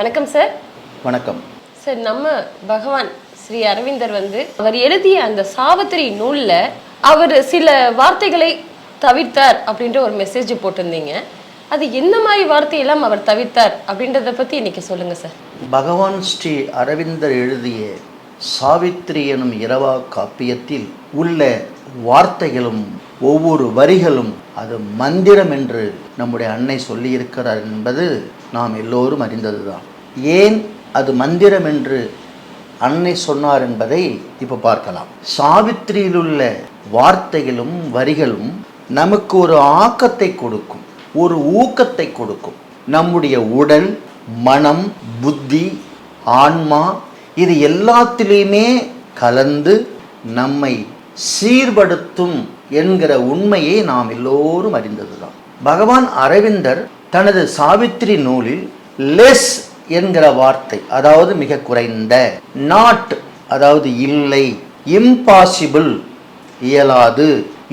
வணக்கம் சார் வணக்கம். சார் நம்ம பகவான் ஸ்ரீ அரவிந்தர் வந்து அவர் எழுதிய அந்த சாவித்திரி நூல்ல அவர் சில வார்த்தைகளை தவிர்த்தார் அப்படின்ற ஒரு மெசேஜ் போட்டிருந்தீங்க. அது என்ன மாதிரி வார்த்தையெல்லாம் அவர் தவிர்த்தார் அப்படின்றத பத்தி இன்னைக்கு சொல்லுங்க சார் பகவான் ஸ்ரீ அரவிந்தர் எழுதிய சாவித்திரி எனும் இரவா காப்பியத்தில் உள்ள வார்த்தைகளும் ஒவ்வொரு வரிகளும் அது மந்திரம் என்று நம்முடைய அன்னை சொல்லியிருக்கிறார் என்பது நாம் எல்லோரும் அறிந்ததுதான். ஏன் அது மந்திரம் என்று அன்னை சொன்னார் என்பதை இப்போ பார்க்கலாம். சாவித்திரியில் உள்ள வார்த்தைகளும் வரிகளும் நமக்கு ஒரு ஆக்கத்தை கொடுக்கும் ஒரு ஊக்கத்தை கொடுக்கும். நம்முடைய உடல் மனம் புத்தி ஆன்மா இது எல்லாத்திலையுமே கலந்து நம்மை சீர்படுத்தும் என்கிற உண்மையை நாம் எல்லோரும் அறிந்ததுதான். பகவான் அரவிந்தர் தனது சாவித்திரி நூலில் லெஸ் என்கிற வார்த்தை அதாவது மிக குறைந்த நாட் அதாவது இல்லை இம்பாசிபிள் இயலாது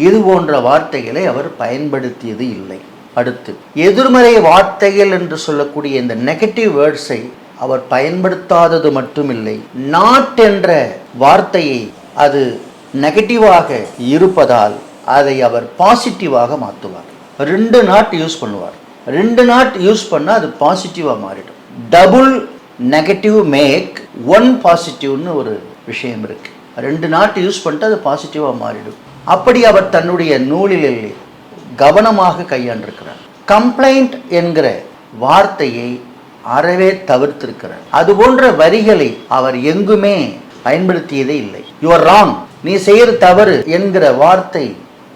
இது போன்ற வார்த்தைகளை அவர் பயன்படுத்தியது இல்லை. அடுத்து எதிர்மறை வார்த்தைகள் என்று சொல்லக்கூடிய இந்த நெகட்டிவ் வேர்ட்ஸை அவர் பயன்படுத்தாதது மட்டுமில்லை நாட் என்ற வார்த்தையை அது நெகட்டிவாக இருப்பதால் அதை அவர் பாசிட்டிவாக மாற்றுவார் ரெண்டு நாட் யூஸ் பண்ணுவார். ரெண்டு நாட் யூஸ் பண்ணால் அது பாசிட்டிவாக மாறிடும். டபுள் நெகட்டிவ் மேக் ஒன் பாசிட்டிவ்னு ஒரு விஷயம் இருக்கு. ரெண்டு நாட்டு யூஸ் பண்ணிட்டு அது பாசிட்டிவாக மாறிடும். அப்படி அவர் தன்னுடைய நூலில் கவனமாக கையாண்டிருக்கிறார். கம்ப்ளைண்ட் என்கிற வார்த்தையை அறவே தவிர்த்திருக்கிறார். அது போன்ற வரிகளை அவர் எங்குமே பயன்படுத்தியதே இல்லை. யுவர் ராங் நீ செய்யற தவறு என்கிற வார்த்தை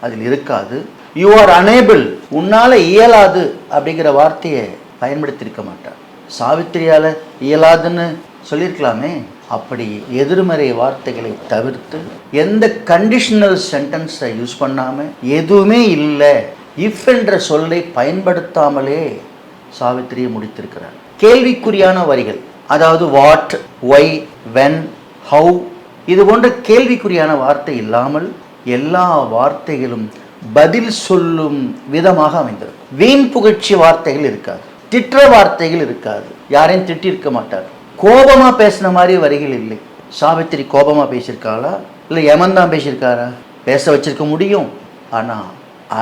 அதில் இருக்காது. யூ ஆர் அனேபிள் உன்னால இயலாது அப்படிங்கிற வார்த்தையை பயன்படுத்தியிருக்க மாட்டார். சாவித்திரியால் இயலாதுன்னு சொல்லியிருக்கலாமே. அப்படி எதிர்மறை வார்த்தைகளை தவிர்த்து எந்த கண்டிஷனல் சென்டென்ஸை யூஸ் பண்ணாமல் எதுவுமே இல்லை இஃப் என்ற சொல்லை பயன்படுத்தாமலே சாவித்திரியை முடித்திருக்கிறார். கேள்விக்குறியான வரிகள் அதாவது வாட் ஒய் வென் ஹவு இது போன்ற கேள்விக்குறியான வார்த்தை இல்லாமல் எல்லா வார்த்தைகளும் பதில் சொல்லும் விதமாக அமைந்திருக்கும். வீண் புகழ்ச்சி வார்த்தைகள் இருக்காது. திட்டுற வார்த்தைகள் இருக்காது. யாரையும் திட்டிருக்க மாட்டார். கோபமாக பேசின மாதிரி வரிகள் இல்லை. சாவித்திரி கோபமாக பேசியிருக்காளா? இல்லை யமன் பேசியிருக்காரா? பேச வச்சிருக்க முடியும். ஆனால்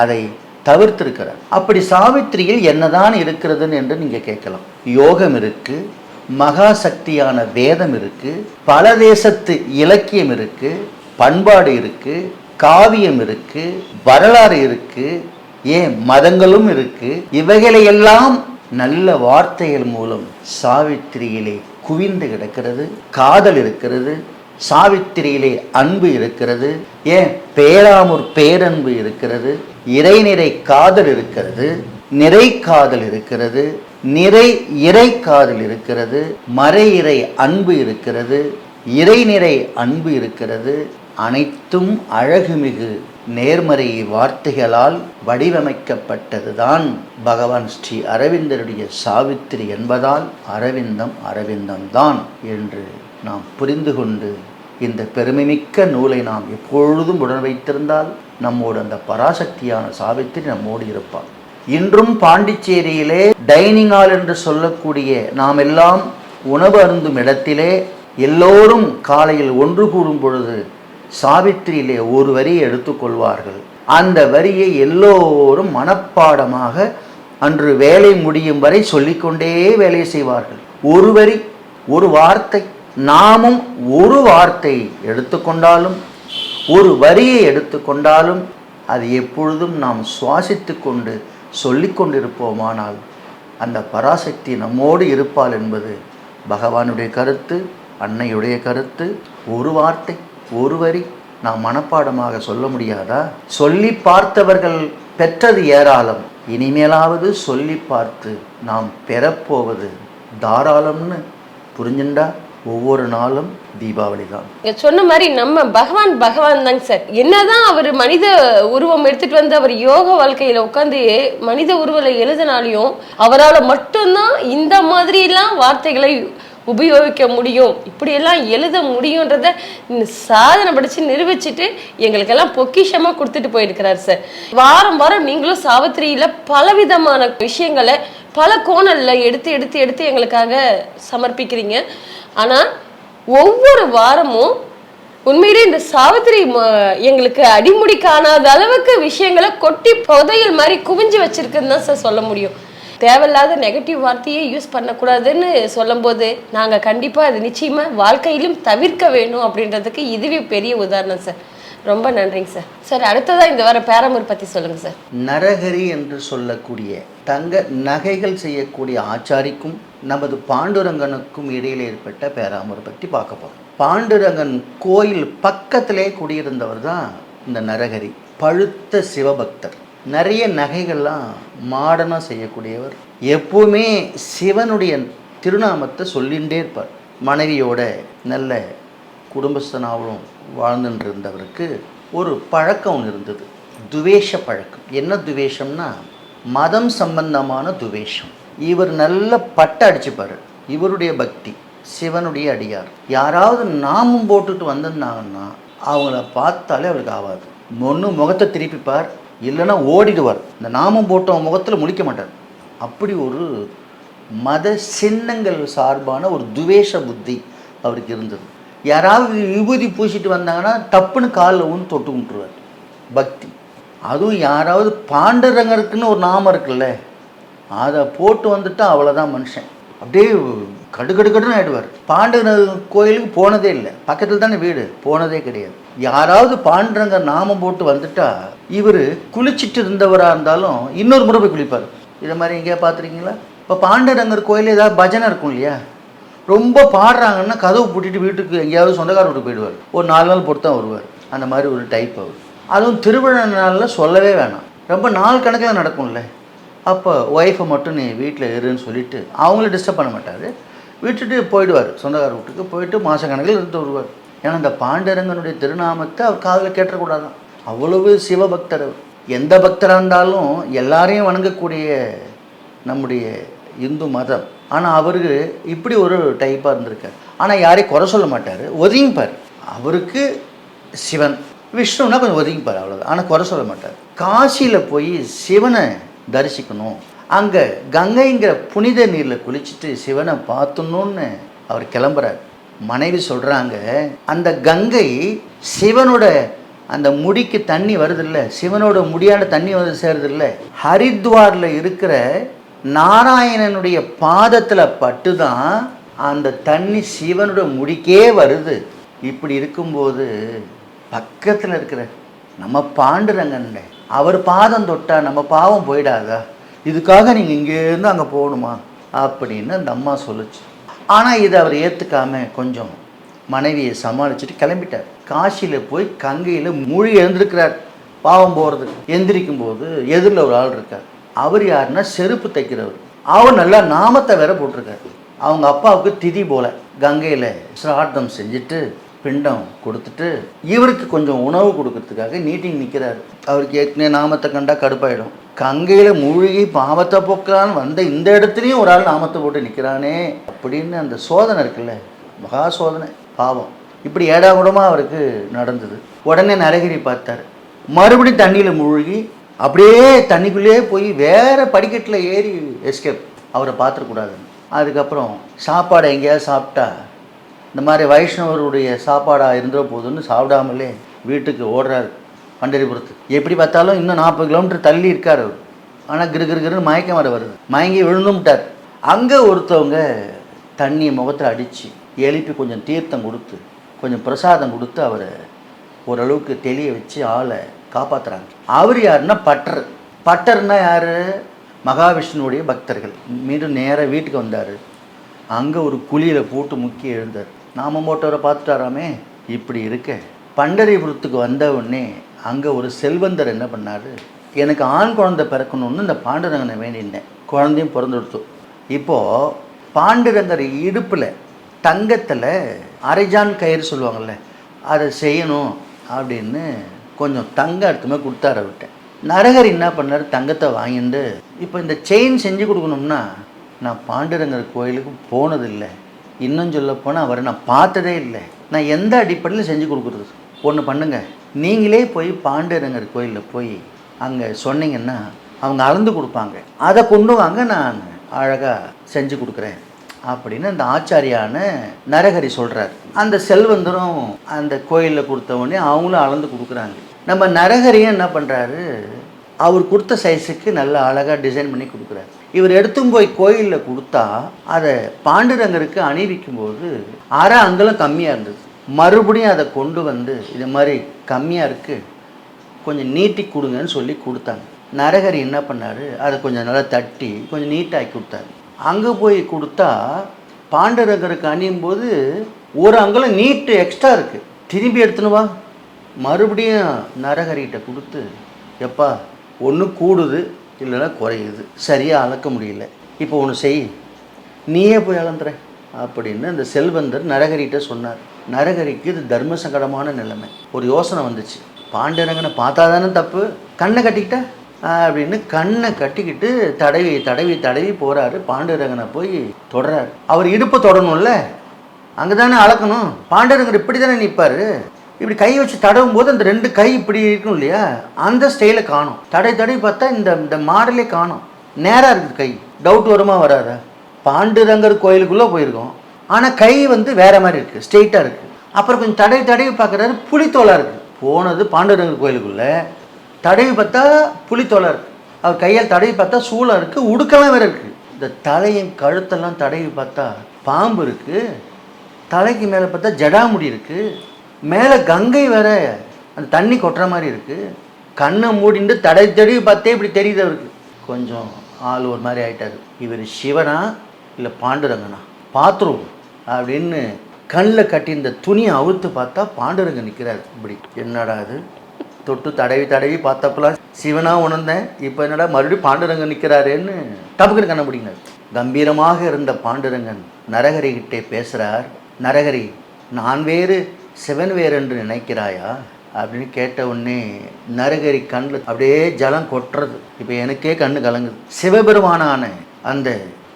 அதை தவிர்த்திருக்கிறார். அப்படி சாவித்திரியில் என்னதான் இருக்கிறதுன்னு என்று நீங்கள் கேட்கலாம். யோகம் இருக்கு மகா சக்தியான வேதம் இருக்கு பல தேசத்து இலக்கியம் இருக்கு பண்பாடு இருக்கு காவியம் இருக்கு வரலாறு இருக்கு ஏன் மதங்களும் இருக்கு இவைகளையெல்லாம் நல்ல வார்த்தைகள் மூலம் சாவித்திரியிலே குவிந்து கிடக்கிறது காதல் இருக்கிறது சாவித்திரியிலே அன்பு இருக்கிறது ஏன்? பேராமூர் பேரன்பு இருக்கிறது இறைநிறை காதல் இருக்கிறது நிறை காதல் இருக்கிறது நிறை இறை காதல் இருக்கிறது மறை இறை அன்பு இருக்கிறது இறைநிறை அன்பு இருக்கிறது அனைத்தும் அழகுமிகு. நேர்மறை வார்த்தைகளால் வடிவமைக்கப்பட்டதுதான் பகவான் ஸ்ரீ அரவிந்தருடைய சாவித்திரி என்பதால் அரவிந்தம் அரவிந்தம்தான் என்று நாம் புரிந்து கொண்டு இந்த பெருமைமிக்க நூலை நாம் எப்பொழுதும் உடன் வைத்திருந்தால் நம்மோடு அந்த பராசக்தியான சாவித்திரி நம்மோடு இருப்பார் இன்றும் பாண்டிச்சேரியிலே டைனிங் ஹால் என்று சொல்லக்கூடிய நாம் எல்லாம் உணவு அருந்தும் இடத்திலே எல்லோரும் காலையில் ஒன்று கூடும் பொழுது சாவித்திரியிலே ஒரு வரியை எடுத்துக்கொள்வார்கள் அந்த வரியை எல்லோரும் மனப்பாடமாக அன்று வேலை முடியும் வரை சொல்லிக்கொண்டே வேலை செய்வார்கள். ஒரு வரி ஒரு வார்த்தை நாமும் ஒரு வார்த்தை எடுத்துக்கொண்டாலும் ஒரு வரியை எடுத்துக்கொண்டாலும் அது எப்பொழுதும் நாம் சுவாசித்து கொண்டு சொல்லிக்கொண்டிருப்போமானால் அந்த பராசக்தி நம்மோடு இருப்பாள் என்பது பகவானுடைய கருத்து அன்னையுடைய கருத்து ஒரு வார்த்தை ஒரு வரி நாம் மனப்பாடமாக சொல்ல முடியாதா? சொல்லி பார்த்தவர்கள் பெற்றது ஏராளம். இனிமேலாவது சொல்லி பார்த்து நாம் பெறப்போவது தாராளம்னு. புரிஞ்சுண்டா? ஒவ்வொரு நாளும் தீபாவளி தான். சொன்ன மாதிரி நம்ம பகவான் பகவான் தாங்க சார். என்னதான் அவர் மனித உருவம் எடுத்துட்டு வந்து அவர் யோக வாழ்க்கையில உட்காந்து மனித உருவலை எழுதினாலையும் அவரால் மட்டும்தான் இந்த மாதிரி எல்லாம் வார்த்தைகளை உபயோகிக்க முடியும்? இப்படியெல்லாம் எழுத முடியுன்றத சாதனை படிச்சு நிரூபிச்சுட்டு எங்களுக்கெல்லாம் பொக்கிஷமா கொடுத்துட்டு போயிருக்கிறார் சார். வாரம் வாரம் நீங்களும் சாவித்திரியில பலவிதமான விஷயங்களை பல கோணல்ல எடுத்து எடுத்து எடுத்து எங்களுக்காக சமர்ப்பிக்கிறீங்க. ஆனா ஒவ்வொரு வாரமும் உண்மையிலே இந்த சாவித்திரி ம- எங்களுக்கு அடிமுடி காணாத அளவுக்கு விஷயங்களை கொட்டி புதையல் மாதிரி குவிஞ்சு வச்சிருக்குன்னு தான் சார் சொல்ல முடியும். தேவையில்லாத நெகட்டிவ் வார்த்தையே யூஸ் பண்ணக்கூடாதுன்னு சொல்லும்போது நாங்கள் கண்டிப்பாக அது நிச்சயமாக வாழ்க்கையிலும் தவிர்க்க வேணும் அப்படின்றதுக்கு இதுவே பெரிய உதாரணம் சார் ரொம்ப நன்றிங்க சார் சார் அடுத்ததாக இந்த வார பேரமூர் பற்றி சொல்லுங்கள் சார் நரகரி என்று சொல்லக்கூடிய தங்க நகைகள் செய்யக்கூடிய ஆச்சாரிக்கும் நமது பாண்டுரங்கனுக்கும் இடையில் ஏற்பட்ட பேராமூர் பற்றி பார்க்க போகிறோம் பாண்டுரங்கன் கோயில் பக்கத்திலே குடியிருந்தவர் தான் இந்த நரகரி பழுத்த சிவபக்தர். நிறைய நகைகள்லாம் மாடனாக செய்யக்கூடியவர். எப்பவுமே சிவனுடைய திருநாமத்தை சொல்லிகிட்டே இருப்பார். மனைவியோட நல்ல குடும்பஸ்தனாகவும் வாழ்ந்துட்டு இருந்தவருக்கு ஒரு பழக்கம் ஒன்று இருந்தது. துவேஷ பழக்கம். என்ன துவேஷம்னா மதம் சம்பந்தமான துவேஷம். இவர் நல்ல பட்டை அடிச்சுப்பார். இவருடைய பக்தி சிவனுடைய அடியார். யாராவது நாமும் போட்டுட்டு வந்திருந்தாங்கன்னா அவங்கள பார்த்தாலே அவருக்கு ஆகாது ஒன்று முகத்தை திருப்பிப்பார். இல்லைன்னா ஓடிடுவார். இந்த நாமம் போட்டவன் முகத்தில் முழிக்க மாட்டார். அப்படி ஒரு மத சின்னங்கள் சார்பான ஒரு துவேஷ புத்தி அவருக்கு இருந்தது. யாராவது விபூதி பூசிட்டு வந்தாங்கன்னா டப்புன்னு காலில் ஊன்னு தொட்டு கும்பிட்டுருவார். பக்தி. அதுவும் யாராவது பாண்டரங்கருக்குன்னு ஒரு நாமம் இருக்குல்ல அதை போட்டு வந்துட்டா அவ்வளோதான் மனுஷன். அப்படியே கடுகடுகடுன்னு ஆகிடுவார் பாண்டரங்க கோயிலுக்கு போனதே இல்லை. பக்கத்தில் தானே வீடு. போனதே கிடையாது. யாராவது பாண்டரங்கர் நாமம் போட்டு வந்துட்டா இவர் குளிச்சிட்டு இருந்தவராக இருந்தாலும் இன்னொரு முறை போய் குளிப்பார். இதை மாதிரி எங்கேயா பார்த்துருக்கீங்களா? இப்போ பாண்டரங்கர் கோயில் ஏதாவது பஜனை இருக்கும் இல்லையா? ரொம்ப பாடுறாங்கன்னா கதவு பூட்டிட்டு வீட்டுக்கு எங்கேயாவது சொந்தக்கார வீட்டுக்கு போயிடுவார். ஒரு நாலு நாள் பொறுத்து தான் வருவார். அந்த மாதிரி ஒரு டைப் அவர். அதுவும் திருவிழா நாளில் சொல்லவே வேணாம். ரொம்ப நாள் கணக்கில் நடக்கும்ல. அப்போ ஒய்ஃபை மட்டும் நீ வீட்டில் இருன்னு சொல்லிட்டு அவங்கள டிஸ்டர்ப் பண்ண மாட்டார். விட்டுட்டு போயிடுவார். சொந்தக்கார வீட்டுக்கு போயிட்டு மாதக்கணக்கில் இருந்து வருவார். ஏன்னா இந்த பாண்டரங்கனுடைய திருநாமத்தை அவர் காதில் கேட்டக்கூடாதான். அவ்வளவு சிவபக்தர் எந்த பக்தராக இருந்தாலும் எல்லாரையும் வணங்கக்கூடிய நம்முடைய இந்து மதம். ஆனால் அவருக்கு இப்படி ஒரு டைப்பாக இருந்திருக்கார். ஆனால் யாரையும் குறை சொல்ல மாட்டார். ஒதுங்கிப்பார். அவருக்கு சிவன். விஷ்ணுனா கொஞ்சம் ஒதுங்கிப்பார் அவ்வளோதான் ஆனால் குறை சொல்ல மாட்டார். காசியில் போய் சிவனை தரிசிக்கணும். அங்கே கங்கைங்கிற புனித நீரில் குளிச்சுட்டு சிவனை பார்த்தணுன்னு அவர் கிளம்புறார். மனைவி சொல்கிறாங்க அந்த கங்கை சிவனோட அந்த முடிக்கு தண்ணி வருதில்ல. சிவனோட முடியாட தண்ணி வந்து சேருதில்ல. ஹரித்வாரில் இருக்கிற நாராயணனுடைய பாதத்தில் பட்டு தான் அந்த தண்ணி சிவனோட முடிக்கே வருது. இப்படி இருக்கும்போது பக்கத்தில் இருக்கிற நம்ம பாண்டுரங்கன்ல அவர் பாதம் தொட்டா நம்ம பாவம் போயிடாதா? இதுக்காக நீங்கள் இங்கேருந்து அங்கே போகணுமா? அப்படின்னு அந்த அம்மா சொல்லுச்சு. ஆனால் இதை அவர் ஏற்றுக்காம கொஞ்சம் மனைவியை சமாளிச்சுட்டு கிளம்பிட்டார். காசியில் போய் கங்கையில் மூழ்கி எழுந்திருக்கிறார். பாவம் போகிறதுக்கு எந்திரிக்கும் போது எதிரில் ஒரு ஆள் இருக்கார். அவர் யாருன்னா செருப்பு தைக்கிறவர். அவர் நல்லா நாமத்தை வேற போட்டிருக்காரு. அவங்க அப்பாவுக்கு திதி போல. கங்கையில் சிரார்த்தம் செஞ்சுட்டு பிண்டம் கொடுத்துட்டு இவருக்கு கொஞ்சம் உணவு கொடுக்கறதுக்காக நீட்டிங் நிற்கிறாரு அவருக்கு ஏற்கனவே நாமத்தை கண்டா கடுப்பாயிடும். கங்கையில் மூழ்கி பாவத்தை போக்கான் வந்த இந்த இடத்துலையும் ஒரு ஆள் நாமத்தை போட்டு நிற்கிறானே அப்படின்னு அந்த சோதனை இருக்குல்ல. மகா சோதனை. பாவம். இப்படி ஏடாகுடமாக அவருக்கு நடந்தது. உடனே நரகிரி பார்த்தார். மறுபடியும் தண்ணியில் மூழ்கி அப்படியே தண்ணிக்குள்ளேயே போய் வேறு படிக்கட்டில் ஏறி எஸ்கேப் அவரை பார்த்துடக்கூடாதுன்னு அதுக்கப்புறம் சாப்பாடை எங்கேயாவது சாப்பிட்டா இந்த மாதிரி வைஷ்ணவருடைய சாப்பாடாக இருந்துட போதுன்னு சாப்பிடாமலே வீட்டுக்கு ஓடுறாரு பண்டரிபுரத்துக்கு எப்படி பார்த்தாலும் இன்னும் நாற்பது கிலோமீட்டர் தள்ளி இருக்கார் அவர். ஆனால் கிரு கிரு கிருன்னு மயக்கம் வர வருது. மயங்கி விழுந்தும்ட்டார் அங்கே ஒருத்தவங்க தண்ணியை முகத்தில் அடித்து எழுப்பி கொஞ்சம் தீர்த்தம் கொடுத்து கொஞ்சம் பிரசாதம் கொடுத்து அவரை ஓரளவுக்கு தெளிய வச்சு ஆளை காப்பாற்றுறாங்க அவர் யாருன்னா பட்டர். பட்டர்னா யார்? மகாவிஷ்ணுவுடைய பக்தர்கள். மீண்டும் நேராக வீட்டுக்கு வந்தார். அங்கே ஒரு குழியில் போட்டு முக்கி எழுந்தார். நாம போட்டவரை பார்த்துட்டாராமே? இப்படி இருக்க. பண்டரிபுரத்துக்கு வந்த உடனே அங்கே ஒரு செல்வந்தர் என்ன பண்ணார்? எனக்கு ஆண் குழந்தை பிறக்கணும்னு இந்த பாண்டுரங்கனை வேண்டியிருந்தேன். குழந்தையும் பிறந்துடுத்து இப்போது பாண்டுரங்கர் இடுப்பில் தங்கத்தில் அரைஜான் கயிறு சொல்லுவாங்கள்ல அதை செய்யணும் அப்படின்னு கொஞ்சம் தங்கம் எடுத்துமே கொடுத்தாரு விட்டேன் நரகர் என்ன பண்ணார்? தங்கத்தை வாங்கிட்டு இப்போ இந்த செயின் செஞ்சு கொடுக்கணும்னா நான் பாண்டுரங்கர் கோயிலுக்கு போனதில்லை. இன்னும் சொல்ல போனால் அவரை நான் பார்த்ததே இல்லை. நான் எந்த அடிப்படையில் செஞ்சு கொடுக்குறது? ஒன்று பண்ணுங்கள் நீங்களே போய் பாண்டுரங்கர் கோயிலில் போய் அங்கே சொன்னீங்கன்னா அவங்க அளந்து கொடுப்பாங்க. அதை கொண்டு வாங்க நான் அழகாக செஞ்சு கொடுக்குறேன். அப்படின்னு அந்த ஆச்சாரியான நரஹரி சொல்கிறார் அந்த செல்வந்தரும் அந்த கோயிலில் கொடுத்த உடனே அவங்களும் அளந்து கொடுக்குறாங்க. நம்ம நரஹரியும் என்ன பண்ணுறாரு அவர் கொடுத்த சைஸுக்கு நல்ல அழகாக டிசைன் பண்ணி கொடுக்குறாரு. இவர் எடுத்தும் போய் கோயிலில் கொடுத்தா அதை பாண்டுரங்கருக்கு அணிவிக்கும் போது அரை அங்கலம் கம்மியாக இருந்தது. மறுபடியும் அதை கொண்டு வந்து இது மாதிரி கம்மியாக இருக்குது கொஞ்சம் நீட்டி கொடுங்கன்னு சொல்லி கொடுத்தாங்க. நரகரி என்ன பண்ணாரு? அதை கொஞ்சம் நல்லா தட்டி கொஞ்சம் நீட்டாக்கி கொடுத்தாரு. அங்கே போய் கொடுத்தா பாண்டரங்கருக்கு அணியும் போது ஒரு அங்கலம் நீட்டு எக்ஸ்ட்ரா இருக்குது திரும்பி எடுத்துன்னு வா. மறுபடியும் நரகரிகிட்ட கொடுத்து எப்பா ஒன்று கூடுது இல்லைன்னா குறையுது. சரியாக அளக்க முடியல. இப்போ ஒன்று செய். நீயே போய் அளந்துற அப்படின்னு அந்த செல்வந்தர் நரகரிகிட்ட சொன்னார். நரகரிக்கு இது தர்ம சங்கடமான நிலைமை. ஒரு யோசனை வந்துச்சு. பாண்டரங்கனை பார்த்தா தானே தப்பு? கண்ணை கட்டிக்கிட்டா? அப்படின்னு கண்ணை கட்டிக்கிட்டு தடவி தடவி தடவி போகிறாரு பாண்டுரங்கனை போய் தொடறாரு. அவர் இடுப்பை தொடணும்ல? அங்கே தானே அளக்கணும். பாண்டரங்கர் இப்படி தானே நிற்பார் இப்படி கை வச்சு தடவும் போது அந்த ரெண்டு கை இப்படி இருக்கும் இல்லையா? அந்த ஸ்டைலை காணும். தடை தடவி பார்த்தா இந்த இந்த மாடலே காணும். நேராக இருக்குது கை. டவுட் வருமா வராதா? பாண்டுரங்கர் கோயிலுக்குள்ளே போயிருக்கோம். ஆனால் கை வந்து வேற மாதிரி இருக்குது ஸ்ட்ரெயிட்டாக இருக்குது அப்புறம் கொஞ்சம் தடவி தடவி பார்க்குறாரு. புளித்தோலாக இருக்குது போனது பாண்டுரங்கர் கோயிலுக்குள்ளே. தடவி பார்த்தா புளித்தோலாக இருக்குது அவர் கையால் தடவி பார்த்தா சூளம் இருக்குது உடுக்கெல்லாம் வேறு இருக்குது இந்த தலையும் கழுத்தெல்லாம் தடவி பார்த்தா பாம்பு இருக்குது தலைக்கு மேலே பார்த்தா ஜடாமுடி இருக்குது மேலே கங்கை வேற அந்த தண்ணி கொட்டுற மாதிரி இருக்குது கண்ணை மூடிண்டு தடை தடவி பார்த்தே இப்படி தெரியுது அவருக்கு. கொஞ்சம் ஆள் ஒரு மாதிரி ஆயிட்டாரு. இவர் சிவனா இல்லை பாண்டுரங்கனா? பாத்ரூம் அப்படின்னு கண்ணில் கட்டி துணியை அவுத்து பார்த்தா பாண்டுரங்க நிற்கிறார் இப்படி என்னடா அது தொட்டு தடவி தடவி பார்த்தப்பெல்லாம் சிவனா உணர்ந்தேன். இப்போ என்னடா மறுபடியும் பாண்டுரங்கன் நிற்கிறாரேன்னு டபுக்குன்னு கண்டுபிடிங்கினார் கம்பீரமாக இருந்த பாண்டுரங்கன் நரகரி கிட்டே பேசுகிறார் நரகரி நான் வேறு சிவன் வேறு என்று நினைக்கிறாயா? அப்படின்னு கேட்ட உடனே நரகரி கண்ணில் அப்படியே ஜலம் கொட்டுறது. இப்போ எனக்கே கண்ணு கலங்குது. சிவபெருமானான அந்த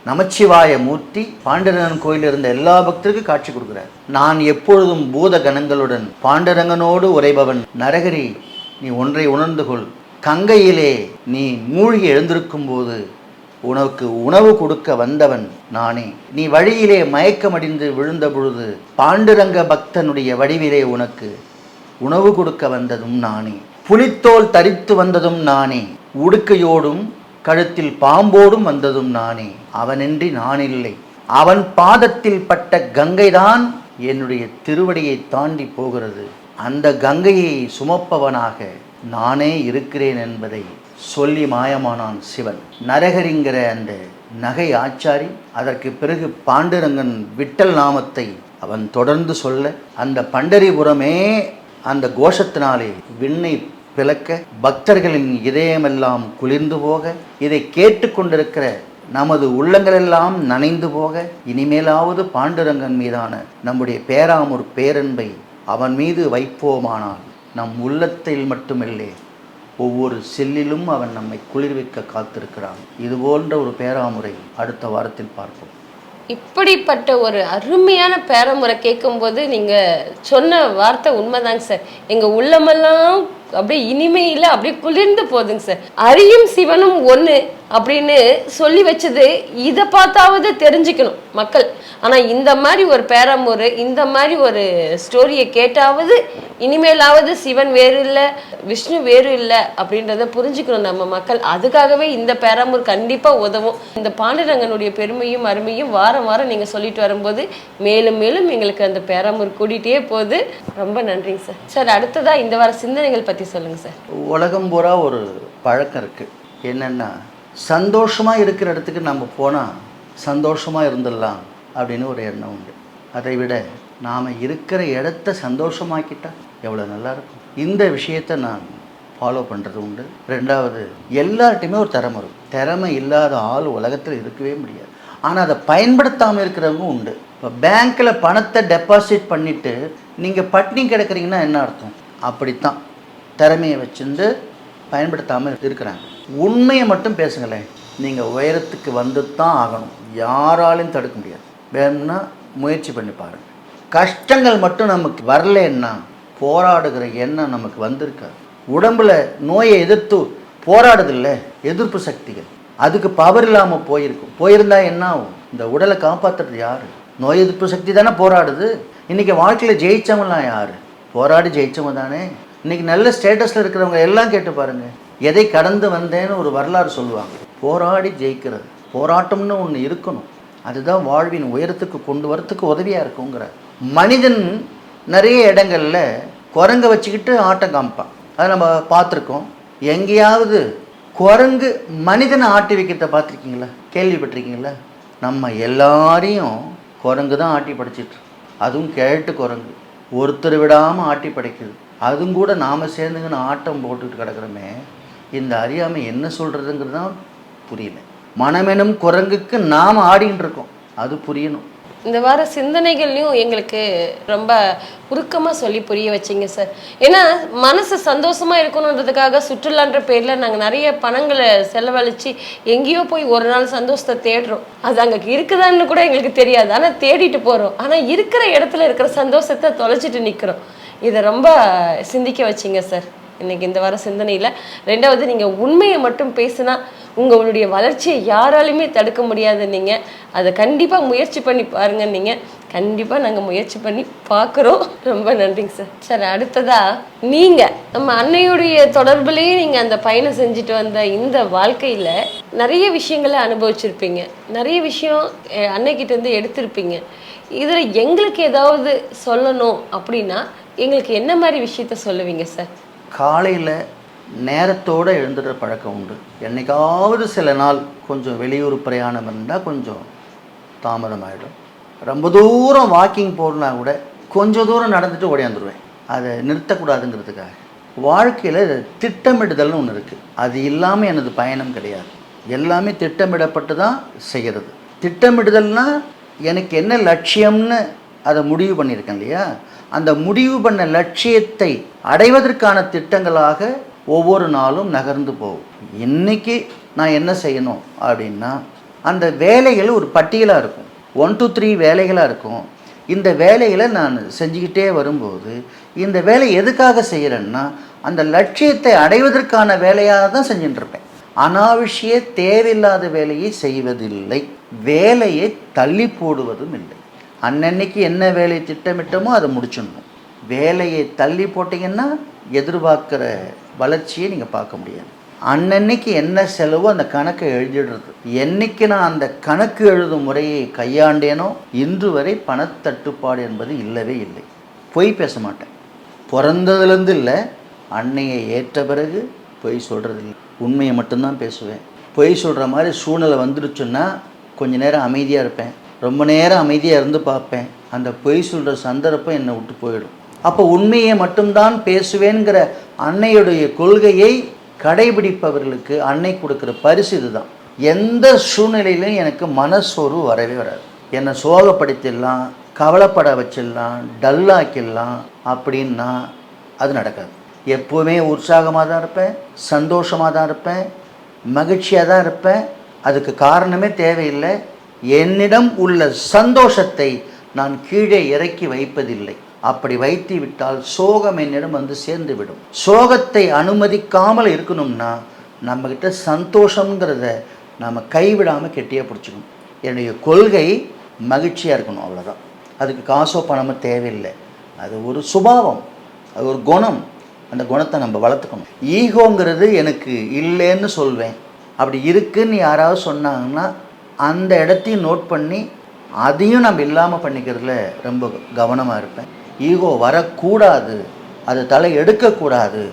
நமச்சிவாய மூர்த்தி பாண்டரங்கன் கோயிலில் இருந்த எல்லா பக்தருக்கும் காட்சி கொடுக்குறார். நான் எப்பொழுதும் பூத கணங்களுடன் பாண்டரங்கனோடு உரைபவன் நரகரி நீ ஒன்றை உணர்ந்து கொள். கங்கையிலே நீ மூழ்கி எழுந்திருக்கும் போது உனக்கு உணவு கொடுக்க வந்தவன் நானே. நீ வழியிலே மயக்கமடிந்து விழுந்த பொழுது பாண்டுரங்க பக்தனுடைய வடிவிலே உனக்கு உணவு கொடுக்க வந்ததும் நானே. புலித்தோல் தரித்து வந்ததும் நானே. உடுக்கையோடும் கழுத்தில் பாம்போடும் வந்ததும் நானே. அவனின்றி நான் இல்லை அவன் பாதத்தில் பட்ட கங்கைதான் என்னுடைய திருவடியை தாண்டி போகிறது. அந்த கங்கையை சுமப்பவனாக நானே இருக்கிறேன் என்பதை சொல்லி மாயமானான் சிவன். நரகரிங்கிற அந்த நகை ஆச்சாரி அதற்கு பிறகு பாண்டுரங்கன் விட்டல் நாமத்தை அவன் தொடர்ந்து சொல்ல அந்த பண்டரிபுரமே அந்த கோஷத்தினாலே விண்ணை பிளக்க பக்தர்களின் இதயமெல்லாம் குளிர்ந்து போக இதை கேட்டுக்கொண்டிருக்கிற நமது உள்ளங்களெல்லாம் நனைந்து போக இனிமேலாவது பாண்டுரங்கன் மீதான நம்முடைய பேராமூர் பேரன்பை அவன் மீது வைப்போமானால் நம் உள்ளத்தில் மட்டுமில்லை ஒவ்வொரு செல்லிலும் அவன் நம்மை குளிர்விக்க காத்திருக்கிறான். இது போன்ற ஒரு பேராமுறை அடுத்த வாரத்தில் பார்ப்போம். இப்படிப்பட்ட ஒரு அருமையான பேரமுறை கேட்கும்போது நீங்கள் சொன்ன வார்த்தை உண்மைதாங்க சார். எங்கள் உள்ளமெல்லாம் அப்படியே இனிமையில அப்படியே குளிர்ந்து போகுதுங்க சார். அரியும் சிவனும் ஒண்ணு அப்படின்னு சொல்லி வச்சது இதை பார்த்தாவது தெரிஞ்சுக்கணும் மக்கள். ஆனா இந்த மாதிரி ஒரு பேரம்பூர் இந்த மாதிரி ஒரு ஸ்டோரியை கேட்டாவது இனிமேலாவது சிவன் வேறு இல்லை விஷ்ணு வேறு இல்லை அப்படின்றத புரிஞ்சுக்கணும் நம்ம மக்கள். அதுக்காகவே இந்த பேரம்பூர் கண்டிப்பா உதவும். இந்த பாண்டுரங்கனுடைய பெருமையும் அருமையும் வாரம் வாரம் நீங்க சொல்லிட்டு வரும்போது மேலும் மேலும் எங்களுக்கு அந்த பேரம்பூர் கூட்டிகிட்டே போகுது. ரொம்ப நன்றிங்க சார். சார் அடுத்ததா இந்த வார சிந்தனைகள் பற்றி சொல்லுங்க சார். உலகம் பூரா ஒரு பழக்கம் இருக்குது என்னென்னா சந்தோஷமாக இருக்கிற இடத்துக்கு நம்ம போனால் சந்தோஷமாக இருந்துடலாம் அப்படின்னு ஒரு எண்ணம் உண்டு. அதை விட நாம் இருக்கிற இடத்த சந்தோஷமாக்கிட்டா எவ்வளோ நல்லாயிருக்கும் இந்த விஷயத்தை நான் ஃபாலோ பண்ணுறது உண்டு. ரெண்டாவது எல்லார்ட்டையுமே ஒரு திறமை இருக்கும். திறமை இல்லாத ஆள் உலகத்தில் இருக்கவே முடியாது. ஆனால் அதை பயன்படுத்தாமல் இருக்கிறவங்க உண்டு. இப்போ பேங்க்கில் பணத்தை டெபாசிட் பண்ணிவிட்டு நீங்கள் பட்னி கிடக்குறீங்கன்னா என்ன அர்த்தம்? அப்படித்தான். திறமையை வச்சுருந்து பயன்படுத்தாமல் இருக்கிறாங்க. உண்மையை மட்டும் பேசுங்களேன். நீங்கள் உயரத்துக்கு வந்து தான் ஆகணும். யாராலையும் தடுக்க முடியாது. வேணும்னா முயற்சி பண்ணி பாருங்கள் கஷ்டங்கள் மட்டும் நமக்கு வரலன்னா போராடுகிற எண்ணம் நமக்கு வந்திருக்காது உடம்புல நோயை எதிர்த்து போராடுதில்ல எதிர்ப்பு சக்திகள். அதுக்கு பவர் இல்லாமல் போயிருக்கும். போயிருந்தா என்ன ஆகும்? இந்த உடலை காப்பாற்றுறது யார்? நோய் எதிர்ப்பு சக்தி தானே போராடுது. இன்னைக்கு வாழ்க்கையில் ஜெயித்தவங்களாம் யார்? போராடி ஜெயித்தவங்க தானே. இன்றைக்கி நல்ல ஸ்டேட்டஸில் இருக்கிறவங்க எல்லாம் கேட்டு பாருங்கள் எதை கடந்து வந்தேன்னு ஒரு வரலாறு சொல்லுவாங்க. போராடி ஜெயிக்கிறது. போராட்டம்னு ஒன்று இருக்கணும். அதுதான் வாழ்வின் உயரத்துக்கு கொண்டு வரத்துக்கு உதவியாக இருக்குங்கிற. மனிதன் நிறைய இடங்களில் குரங்கை வச்சுக்கிட்டு ஆட்டம் காமிப்பான். அதை நம்ம பார்த்துருக்கோம். எங்கேயாவது குரங்கு மனிதனை ஆட்டி வைக்கிறத பார்த்துருக்கீங்களா? கேள்விப்பட்டிருக்கீங்களா? நம்ம எல்லாரையும் குரங்கு தான் ஆட்டி படைச்சிட்டு அதுவும் கேட்டு குரங்கு. ஒருத்தர் விடாமல் ஆட்டி படைக்குது. அதுவும் கூட நாம் சேர்ந்துங்கன்னு ஆட்டம் போட்டுட்டு கிடக்குறோமே இந்த அறியாமை என்ன சொல்கிறதுங்கிறது தான் புரியல மனமெனும் குரங்குக்கு நாம் ஆடின்னு இருக்கோம். அது புரியணும். இந்த வார சிந்தனைகள்லையும் எங்களுக்கு ரொம்ப உருக்கமாக சொல்லி புரிய வச்சீங்க சார். ஏன்னா மனசு சந்தோஷமா இருக்கணுன்றதுக்காக சுற்றுலான்ற பேரில் நாங்கள் நிறைய பணங்களை செலவழித்து எங்கேயோ போய் ஒரு நாள் சந்தோஷத்தை தேடுறோம். அது அங்கே இருக்குதான்னு கூட எங்களுக்கு தெரியாது. ஆனால் தேடிட்டு போகிறோம் ஆனால் இருக்கிற இடத்துல இருக்கிற சந்தோஷத்தை தொலைச்சிட்டு நிற்கிறோம் இதை ரொம்ப சிந்திக்க வச்சிங்க சார் இன்னைக்கு இந்த வர சிந்தனையில். ரெண்டாவது நீங்கள் உண்மையை மட்டும் பேசுனா உங்களுடைய வளர்ச்சியை யாராலுமே தடுக்க முடியாது நீங்கள் அதை கண்டிப்பாக முயற்சி பண்ணி பாருங்க நீங்கள் கண்டிப்பாக நாங்கள் முயற்சி பண்ணி பார்க்குறோம். ரொம்ப நன்றிங்க சார் சார் அடுத்ததா நீங்கள் நம்ம அன்னையுடைய தொடர்புலேயே நீங்கள் அந்த பயணம் செஞ்சுட்டு வந்த இந்த வாழ்க்கையில் நிறைய விஷயங்களை அனுபவிச்சிருப்பீங்க. நிறைய விஷயம் அன்னைக்கிட்டேருந்து அன்னைக்கிட்ட இருந்து எடுத்திருப்பீங்க. இதில் எங்களுக்கு ஏதாவது சொல்லணும் அப்படின்னா எங்களுக்கு என்ன மாதிரி விஷயத்த சொல்லுவீங்க சார் காலையில் நேரத்தோடு எழுந்துடுற பழக்கம் உண்டு. என்னைக்காவது சில நாள் கொஞ்சம் வெளியூர் பிரயாணம் இருந்தால் கொஞ்சம் தாமதமாயிடும். ரொம்ப தூரம் வாக்கிங் போகணுன்னா கூட கொஞ்சம் தூரம் நடந்துட்டு ஓடியாந்துருவேன். அதை நிறுத்தக்கூடாதுங்கிறதுக்காக. வாழ்க்கையில் திட்டமிடுதல்னு ஒன்று இருக்குது அது இல்லாமல் எனது பயணம் கிடையாது. எல்லாமே திட்டமிடப்பட்டு தான் செய்கிறது திட்டமிடுதல்னால் எனக்கு என்ன லட்சியம்னு அதை முடிவு பண்ணியிருக்கேன் இல்லையா? அந்த முடிவு பண்ண லட்சியத்தை அடைவதற்கான திட்டங்களாக ஒவ்வொரு நாளும் நகர்ந்து போகும். இன்னைக்கு நான் என்ன செய்யணும் அப்படின்னா அந்த வேலைகள் ஒரு பட்டியலாக இருக்கும். ஒன் டூ த்ரீ வேலைகளாக இருக்கும். இந்த வேலைகளை நான் செஞ்சுக்கிட்டே வரும்போது இந்த வேலை எதுக்காக செய்கிறேன்னா அந்த லட்சியத்தை அடைவதற்கான வேலையாக தான் செஞ்சுட்டுருப்பேன். அனாவசிய தேவையில்லாத வேலையை செய்வதில்லை. வேலையை தள்ளி போடுவதும் இல்லை. அன்னன்னைக்கு என்ன வேலையை திட்டமிட்டோமோ அதை முடிச்சிடணும். வேலையை தள்ளி போட்டிங்கன்னா எதிர்பார்க்குற வளர்ச்சியை நீங்கள் பார்க்க முடியாது. அன்னன்னைக்கு என்ன செலவோ அந்த கணக்கை எழுதிடுறது. என்னைக்கு நான் அந்த கணக்கு எழுதும் முறையை கையாண்டேனோ இன்று வரை பணத்தட்டுப்பாடு என்பது இல்லவே இல்லை. பொய் பேச மாட்டேன். பிறந்ததுலேருந்து இல்லை அன்னையை ஏற்ற பிறகு பொய் சொல்கிறது இல்லை உண்மையை மட்டும்தான் பேசுவேன். பொய் சொல்கிற மாதிரி சூழ்நிலை வந்துடுச்சுன்னா கொஞ்ச நேரம் அமைதியாக இருப்பேன். ரொம்ப நேரம் அமைதியாக இருந்து பார்ப்பேன். அந்த பொய் சொல்கிற சந்தர்ப்பம் என்னை விட்டு போயிடும். அப்போ உண்மையை மட்டும்தான் பேசுவேங்கிற அன்னையுடைய கொள்கையை கடைபிடிப்பவர்களுக்கு அன்னை கொடுக்குற பரிசு இதுதான். எந்த சூழ்நிலையிலும் எனக்கு மனசோர்வு வரவே வராது. என்னை சோகப்படுத்திடலாம் கவலைப்பட வச்சிடலாம் டல்லாக்கிடலாம் அப்படின்னா அது நடக்காது. எப்போவுமே உற்சாகமாக தான் இருப்பேன் சந்தோஷமாக தான் இருப்பேன் மகிழ்ச்சியாக தான் இருப்பேன். அதுக்கு காரணமே தேவையில்லை. என்னிடம் உள்ள சந்தோஷத்தை நான் கீழே இறக்கி வைப்பதில்லை. அப்படி வைத்து விட்டால் சோகம் என்னிடம் வந்து சேர்ந்து விடும் சோகத்தை அனுமதிக்காமல் இருக்கணும்னா நம்மக்கிட்ட சந்தோஷங்கிறத நாம் கைவிடாமல் கெட்டியாக பிடிச்சிக்கணும். என்னுடைய கொள்கை மகிழ்ச்சியாக இருக்கணும் அவ்வளோதான் அதுக்கு காசோ பணமோ தேவையில்லை. அது ஒரு சுபாவம் அது ஒரு குணம். அந்த குணத்தை நம்ம வளர்த்துக்கணும். ஈகோங்கிறது எனக்கு இல்லைன்னு சொல்வேன். அப்படி இருக்குன்னு யாராவது சொன்னாங்கன்னா அந்த இடத்தையும் நோட் பண்ணி அதையும் நம்ம இல்லாமல் பண்ணிக்கிறதுல ரொம்ப கவனமாக இருப்பேன். ஈகோ வரக்கூடாது. அது தலை எடுக்கக்கூடாது.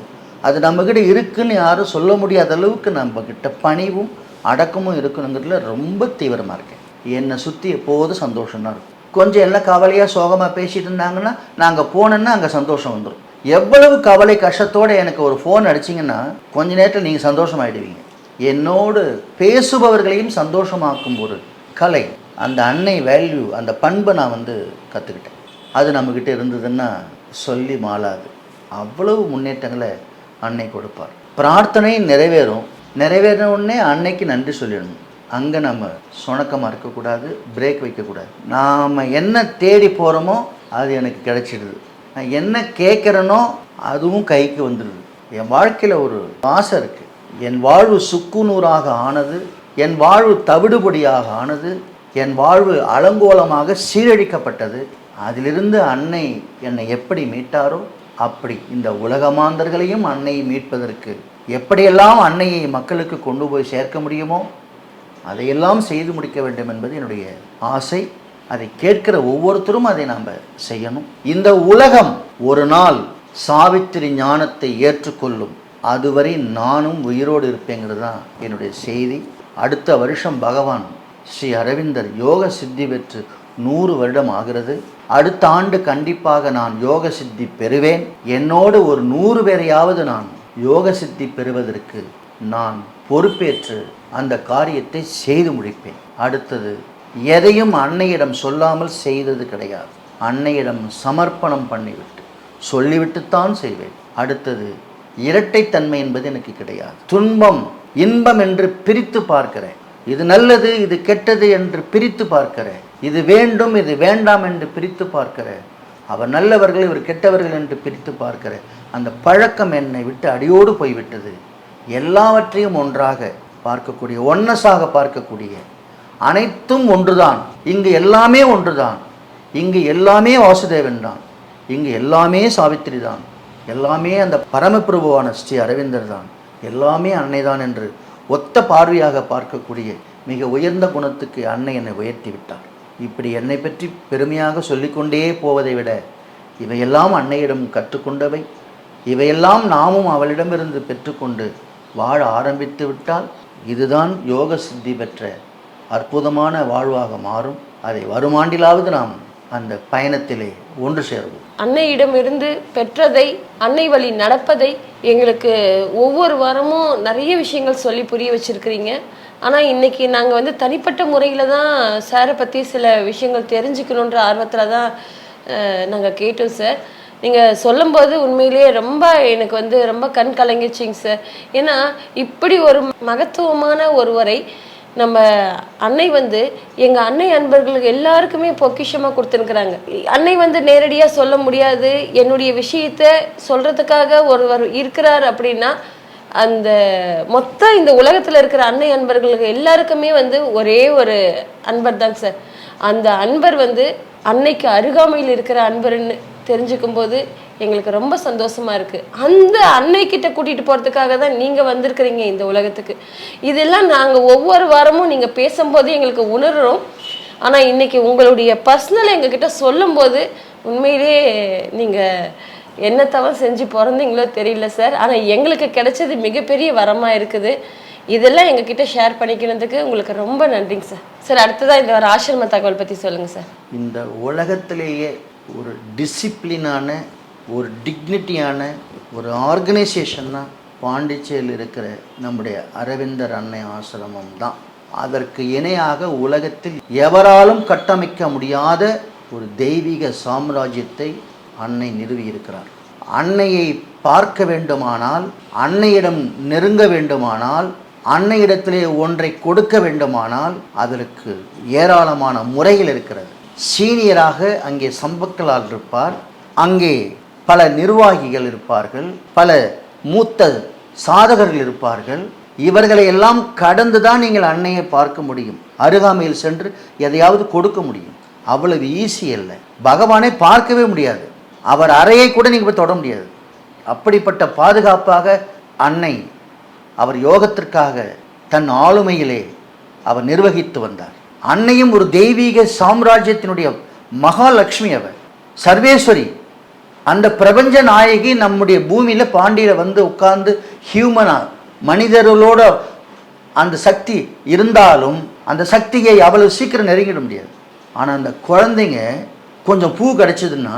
அது நம்மக்கிட்ட இருக்குன்னு யாரும் சொல்ல முடியாத அளவுக்கு நம்மக்கிட்ட பணிவும் அடக்கமும் இருக்கணுங்கிறதுல ரொம்ப தீவிரமாக இருக்கேன். என்னை சுற்றி எப்போதும் சந்தோஷம்தான் இருக்கும். கொஞ்சம் எல்லாம் கவலையாக சோகமாக பேசிகிட்டு இருந்தாங்கன்னா நாங்கள் போனோன்னா அங்கே சந்தோஷம் வந்துடும் எவ்வளவு கவலை கஷ்டத்தோடு எனக்கு ஒரு ஃபோன் அடிச்சிங்கன்னா கொஞ்ச நேரத்தில் நீங்கள் சந்தோஷமாயிடுவீங்க. என்னோடு பேசுபவர்களையும் சந்தோஷமாக்கும் ஒரு கலை. அந்த அன்னை வேல்யூ அந்த பண்பை நான் வந்து கற்றுக்கிட்டேன் அது நம்மக்கிட்ட இருந்ததுன்னா சொல்லி மாளாது. அவ்வளவு முன்னேற்றங்களை அன்னை கொடுப்பார். பிரார்த்தனை நிறைவேறும். நிறைவேறின உடனே அன்னைக்கு நன்றி சொல்லிடணும். அங்கே நம்ம சுணக்கமாக இருக்கக்கூடாது பிரேக் வைக்கக்கூடாது. நாம் என்ன தேடி போகிறோமோ அது எனக்கு கிடைச்சிடுது. நான் என்ன கேட்குறேனோ அதுவும் கைக்கு வந்துடுது. என் வாழ்க்கையில் ஒரு ஆசை இருக்குது என் வாழ்வு சுக்குநூறாக ஆனது என் வாழ்வு தவிடுபடியாக ஆனது என் வாழ்வு அலங்கோலமாக சீரழிக்கப்பட்டது. அதிலிருந்து அன்னை என்னை எப்படி மீட்டாரோ அப்படி இந்த உலகமாந்தர்களையும் அன்னையை மீட்பதற்கு எப்படியெல்லாம் அன்னையை மக்களுக்கு கொண்டு போய் சேர்க்க முடியுமோ அதையெல்லாம் செய்து முடிக்க வேண்டும் என்பது என்னுடைய ஆசை. அதை கேட்கிற ஒவ்வொருத்தரும் அதை நாம் செய்யணும். இந்த உலகம் ஒரு நாள் சாவித்திரி ஞானத்தை ஏற்றுக்கொள்ளும். அதுவரை நானும் உயிரோடு இருப்பேங்கிறது தான் என்னுடைய செய்தி. அடுத்த வருஷம் பகவான் ஸ்ரீ அரவிந்தர் யோக சித்தி பெற்று நூறு வருடம் ஆகிறது. அடுத்த ஆண்டு கண்டிப்பாக நான் யோக சித்தி பெறுவேன். என்னோடு ஒரு நூறு பேரையாவது நான் யோக சித்தி பெறுவதற்கு நான் பொறுப்பேற்று அந்த காரியத்தை செய்து முடிப்பேன். அடுத்தது எதையும் அன்னையிடம் சொல்லாமல் செய்தது கிடையாது. அன்னையிடம் சமர்ப்பணம் பண்ணிவிட்டு சொல்லிவிட்டுத்தான் செய்வேன். அடுத்தது இரட்டைத்தன்மை என்பது எனக்கு கிடையாது. துன்பம் இன்பம் என்று பிரித்து பார்க்கிறேன். இது நல்லது இது கெட்டது என்று பிரித்து பார்க்கிறேன். இது வேண்டும் இது வேண்டாம் என்று பிரித்து பார்க்கிறேன். அவர் நல்லவர்கள் இவர் கெட்டவர்கள் என்று பிரித்து பார்க்கிறேன். அந்த பழக்கம் என்னை விட்டு அடியோடு போய்விட்டது. எல்லாவற்றையும் ஒன்றாக பார்க்கக்கூடிய ஒன்னஸாக பார்க்கக்கூடிய அனைத்தும் ஒன்றுதான். இங்கு எல்லாமே ஒன்றுதான். இங்கு எல்லாமே வாசுதேவன் தான். இங்கு எல்லாமே சாவித்திரி தான் எல்லாமே அந்த பரமபிரபுவான ஸ்ரீ அரவிந்தர் தான். எல்லாமே அன்னைதான் என்று ஒத்த பார்வையாக பார்க்கக்கூடிய மிக உயர்ந்த குணத்துக்கு அன்னை என்னை உயர்த்தி விட்டார். இப்படி என்னை பற்றி பெருமையாக சொல்லிக்கொண்டே போவதை விட இவையெல்லாம் அன்னையிடம் கற்றுக்கொண்டவை. இவையெல்லாம் நாமும் அவளிடமிருந்து பெற்றுக்கொண்டு வாழ ஆரம்பித்து விட்டால் இதுதான் யோக சித்தி பெற்ற அற்புதமான வாழ்வாக மாறும். அதை வருமாண்டிலாவது நாம் அந்த பயணத்திலே ஒன்று சேருவோம். அன்னையிடமிருந்து பெற்றதை அன்னை வழி நடப்பதை எங்களுக்கு ஒவ்வொரு வாரமும் நிறைய விஷயங்கள் சொல்லி புரிய வச்சிருக்கிறீங்க. ஆனால் இன்னைக்கு நாங்கள் வந்து தனிப்பட்ட முறையில் தான் சாரை பற்றி சில விஷயங்கள் தெரிஞ்சுக்கணுன்ற ஆர்வத்தில் தான் நாங்கள் கேட்டோம் சார் நீங்கள் சொல்லும்போது உண்மையிலேயே ரொம்ப எனக்கு வந்து ரொம்ப கண் கலங்கிச்சிங்க சார் ஏன்னா இப்படி ஒரு மகத்துவமான ஒருவரை நம்ம அன்னை வந்து எங்க அன்னை அன்பர்களுக்கு எல்லாருக்குமே பொக்கிஷமா கொடுத்துருக்குறாங்க. அன்னை வந்து நேரடியா சொல்ல முடியாது. என்னுடைய விஷயத்த சொல்றதுக்காக ஒருவர் இருக்கிறார் அப்படின்னா அந்த மொத்த இந்த உலகத்துல இருக்கிற அன்னை அன்பர்களுக்கு எல்லாருக்குமே வந்து ஒரே ஒரு அன்பர் தான் சார். அந்த அன்பர் வந்து அன்னைக்கு அருகாமையில் இருக்கிற அன்பர்னு தெரிஞ்சுக்கும் போது எங்களுக்கு ரொம்ப சந்தோஷமா இருக்கு. அந்த அன்னை கிட்ட கூட்டிட்டு போறதுக்காக தான் நீங்க வந்திருக்கிறீங்க இந்த உலகத்துக்கு. இதெல்லாம் நாங்க ஒவ்வொரு வாரமும் நீங்க பேசும்போது எங்களுக்கு உணர்றோம். ஆனா இன்னைக்கு உங்களுடைய பர்சனல் எங்ககிட்ட சொல்லும்போது உண்மையிலேயே நீங்க என்ன தவம் செஞ்சு பிறந்தீங்களோ தெரியல சார். ஆனா எங்களுக்கு கிடைச்சது மிகப்பெரிய வரமா இருக்குது. இதெல்லாம் எங்ககிட்ட ஷேர் பண்ணிக்கிறதுக்கு உங்களுக்கு ரொம்ப நன்றிங்க சார். சார் அடுத்ததா இந்த ஒரு ஆசிரம தகவல் பத்தி சொல்லுங்க சார். இந்த உலகத்திலேயே ஒரு டிசிப்ளினான ஒரு டிக்னிட்டியான ஒரு ஆர்கனைசேஷன் தான் பாண்டிச்சேரியில் இருக்கிற நம்முடைய அரவிந்தர் அன்னை ஆசிரமம் தான். அதற்கு இணையாக உலகத்தில் எவராலும் கட்டமைக்க முடியாத ஒரு தெய்வீக சாம்ராஜ்யத்தை அன்னை நிறுவியிருக்கிறார் அன்னையை பார்க்க வேண்டுமானால் அன்னையிடம் நெருங்க வேண்டுமானால் அன்னையிடத்திலே ஒன்றை கொடுக்க வேண்டுமானால் அதற்கு ஏராளமான முறைகள் இருக்கிறது. சீனியராக அங்கே சம்பக்கலால் இருப்பார். அங்கே பல நிர்வாகிகள் இருப்பார்கள். பல மூத்த சாதகர்கள் இருப்பார்கள். இவர்களை எல்லாம் கடந்து தான் நீங்கள் அன்னையை பார்க்க முடியும். அருகாமையில் சென்று எதையாவது கொடுக்க முடியும். அவ்வளவு ஈஸி இல்லை பகவானை பார்க்கவே முடியாது. அவர் அறையை கூட நீங்கள் போய் தொட முடியாது. அப்படிப்பட்ட பாதுகாப்பாக அன்னை அவர் யோகத்திற்காக தன் ஆளுமையிலே அவர் நிர்வகித்து வந்தார். அன்னையும் ஒரு தெய்வீக சாம்ராஜ்யத்தினுடைய மகாலட்சுமி அவ சர்வேஸ்வரி அந்த பிரபஞ்ச நாயகி நம்முடைய பூமியில் பாண்டியில் வந்து உட்கார்ந்து ஹியூமனாக மனிதர்களோட அந்த சக்தி இருந்தாலும் அந்த சக்தியை அவ்வளவு சீக்கிரம் நெருங்கிட முடியாது. ஆனால் அந்த குழந்தைங்க கொஞ்சம் பூ கிடச்சிதுன்னா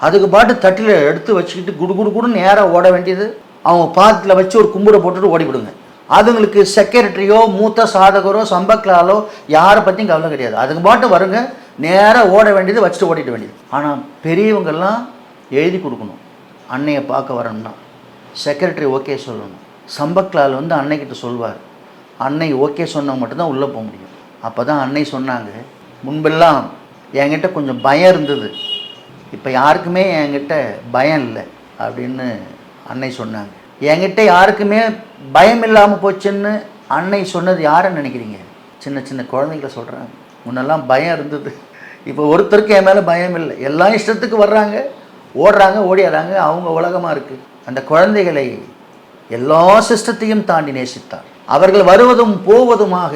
அதுக்கு பாட்டு தட்டில் எடுத்து வச்சுக்கிட்டு குடு குடு குடுன்னு நேராக ஓட வேண்டியது அவங்க பாத்தில் வச்சு ஒரு கும்புரை போட்டுட்டு ஓடிவிடுங்க. அதுங்களுக்கு செக்ரட்டரியோ மூத்த சாதகரோ சம்பக்கலாலோ யாரை பற்றியும் கவலை கிடையாது. அதுக்கு பாட்டு வருங்க நேராக ஓட வேண்டியது வச்சுட்டு ஓடிட வேண்டியது. ஆனால் பெரியவங்கள்லாம் எழுதி கொடுக்கணும். அன்னையை பார்க்க வரணும்னா. செக்ரட்டரி ஓகே சொல்லணும். சம்பக்லால் வந்து அன்னைக்கிட்ட சொல்வார். அன்னை ஓகே சொன்னால் மட்டும்தான் உள்ளே போக முடியும். அப்போ தான் அன்னை சொன்னாங்க முன்பெல்லாம் என்கிட்ட கொஞ்சம் பயம் இருந்தது. இப்போ யாருக்குமே என்கிட்ட பயம் இல்லை. அப்படின்னு அன்னை சொன்னாங்க. என்கிட்ட யாருக்குமே பயம் இல்லாமல் போச்சுன்னு அன்னை சொன்னது யாரை நினைக்கிறீங்க? சின்ன சின்ன குழந்தைங்கள சொல்கிறாங்க முன்னெல்லாம் பயம் இருந்தது. இப்போ ஒருத்தருக்கு என் மேலே பயம் இல்லை. எல்லா இஷ்டத்துக்கு வர்றாங்க. ஓடுறாங்க ஓடிடுறாங்க அவங்க உலகமாக இருக்குது அந்த குழந்தைகளை எல்லா சிஸ்டத்தையும் தாண்டி நேசித்தார். அவர்கள் வருவதும் போவதுமாக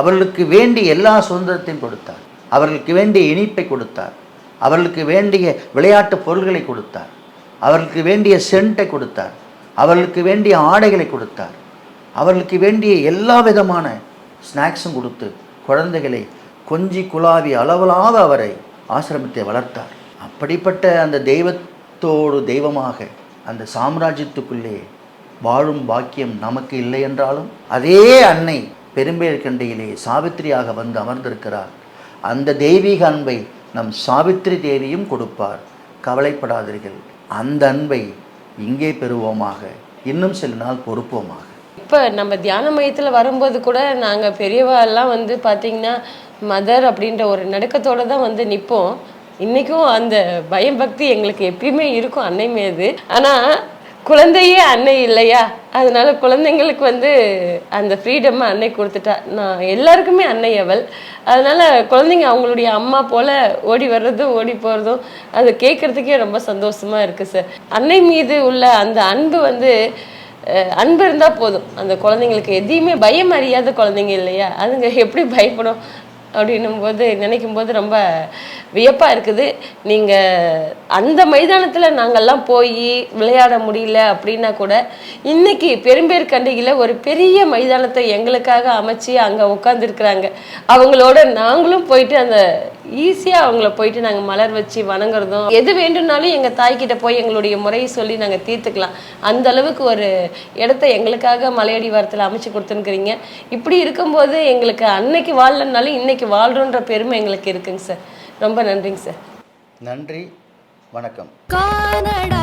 அவர்களுக்கு வேண்டிய எல்லா சுதந்திரத்தையும் கொடுத்தார். அவர்களுக்கு வேண்டிய இனிப்பை கொடுத்தார். அவர்களுக்கு வேண்டிய விளையாட்டு பொருள்களை கொடுத்தார். அவர்களுக்கு வேண்டிய சென்ட்டை கொடுத்தார். அவர்களுக்கு வேண்டிய ஆடைகளை கொடுத்தார். அவர்களுக்கு வேண்டிய எல்லா விதமான ஸ்நாக்ஸும் கொடுத்து குழந்தைகளை கொஞ்சி குழாவி அளவலாக அவரை ஆசிரமத்தை வளர்த்தார். அப்படிப்பட்ட அந்த தெய்வத்தோடு தெய்வமாக அந்த சாம்ராஜ்யத்துக்குள்ளே வாழும் பாக்கியம் நமக்கு இல்லை என்றாலும் அதே அன்னை பெரும்பேற்கண்டையிலே சாவித்திரியாக வந்து அமர்ந்திருக்கிறார். அந்த தெய்வீக அன்பை நம் சாவித்திரி தேவியும் கொடுப்பார். கவலைப்படாதீர்கள். அந்த அன்பை இங்கே பெறுவோமாக இன்னும் சில நாள் பொறுப்போமாக. இப்போ நம்ம தியான மையத்தில் வரும்போது கூட நாங்கள் பெரியவா எல்லாம் வந்து பார்த்தீங்கன்னா மதர் அப்படின்ற ஒரு நடுக்கத்தோடு தான் வந்து நிற்போம் இன்றைக்கும் அந்த பயம் பக்தி எங்களுக்கு எப்பயுமே இருக்கும் அன்னை மீது. ஆனால் குழந்தையே அன்னை இல்லையா? அதனால குழந்தைங்களுக்கு வந்து அந்த ஃப்ரீடம் அன்னை கொடுத்துட்டா. நான் எல்லாருக்குமே அன்னை அவள். அதனால குழந்தைங்க அவங்களுடைய அம்மா போல ஓடி வர்றதும் ஓடி போகிறதும் அது கேட்குறதுக்கே ரொம்ப சந்தோஷமா இருக்கு சார் அன்னை மீது உள்ள அந்த அன்பு வந்து அன்பு இருந்தால் போதும். அந்த குழந்தைங்களுக்கு எதையுமே பயம் அறியாத குழந்தைங்க இல்லையா? அதுங்க எப்படி பயப்படும்? அப்படின்னும் போது நினைக்கும் போது ரொம்ப வியப்பாக இருக்குது. நீங்கள் அந்த மைதானத்தில் நாங்கள்லாம் போய் விளையாட முடியல அப்படின்னா கூட இன்னைக்கு பெரும்பேர் கண்டிகையில் ஒரு பெரிய மைதானத்தை எங்களுக்காக அமைச்சு அங்கே உட்காந்துருக்குறாங்க அவங்களோட நாங்களும் போயிட்டு அந்த ஈஸியாக அவங்கள போயிட்டு நாங்கள் மலர் வச்சு வணங்குறதும் எது வேண்டும்னாலும் எங்கள் தாய்கிட்ட போய் எங்களுடைய முறையை சொல்லி நாங்கள் தீர்த்துக்கலாம். அந்த அளவுக்கு ஒரு இடத்த எங்களுக்காக மலையடி வாரத்தில் அமைச்சு கொடுத்துருக்குறீங்க. இப்படி இருக்கும்போது எங்களுக்கு அன்னைக்கு வாழலனாலும் இன்னைக்கு வாழ்றோன்ற பெருமை எங்களுக்கு இருக்குங்க சார். ரொம்ப நன்றிங்க சார். நன்றி. வணக்கம். கானடா